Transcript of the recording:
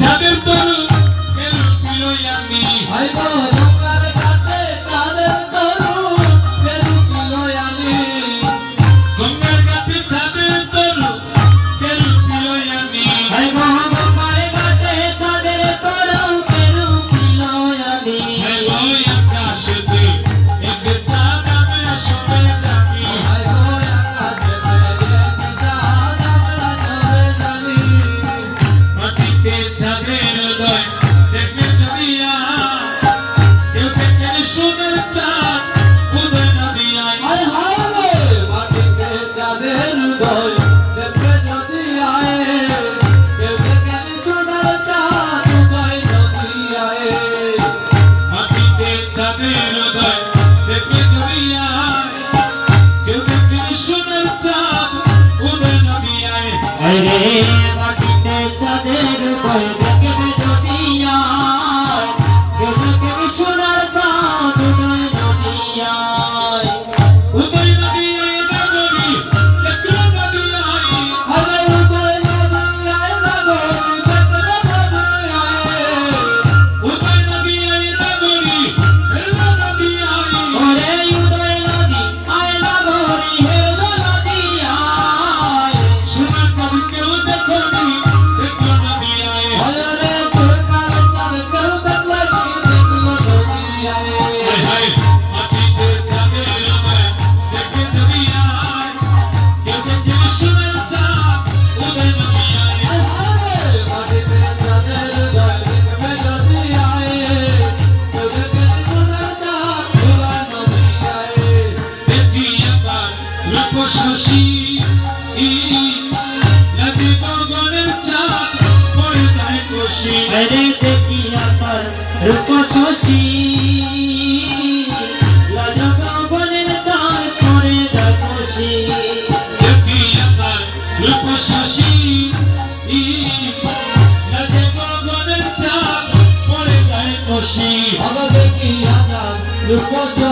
যাদের তরু আমি I Bye. Look at